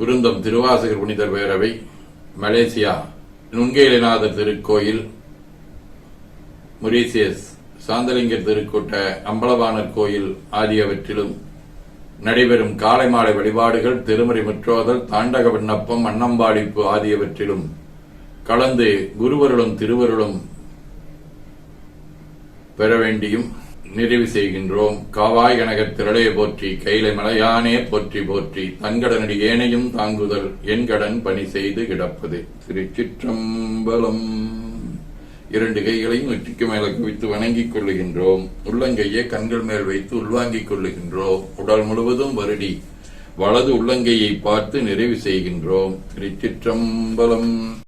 குருந்தம் திருவாசகர் புனிதர் பேரவை மலேசியா நுண்கேலிநாதர் திருக்கோயில் மொரீசியஸ் சாந்தலிங்கர் திருக்கூட்ட அம்பலவாணர் கோயில் ஆகியவற்றிலும் நடைபெறும் காலை மாலை வழிபாடுகள் திருமறை முற்றோதல் தாண்டக விண்ணப்பம் அன்னம்பாடிப்பு ஆகியவற்றிலும் கலந்து குருவருளும் திருவருளும் பெற வேண்டியும் நிறைவு செய்கின்றோம். காவாய் கனகர் திரளைய போற்றி கைலை மலையானே போற்றி போற்றி தங்கடனடி ஏனையும் தாங்குதல் என் கடன் பணி செய்து கிடப்பது. திருச்சிற்றம்பலம். இரண்டு கைகளையும் நெற்றிக்கு மேல குவித்து வணங்கிக் கொள்ளுகின்றோம். உள்ளங்கையை கண்கள் மேல் வைத்து உள்வாங்கிக் கொள்ளுகின்றோம். உடல் முழுவதும் வருடி வலது உள்ளங்கையை பார்த்து நிறைவு செய்கின்றோம். திருச்சிற்றம்பலம்.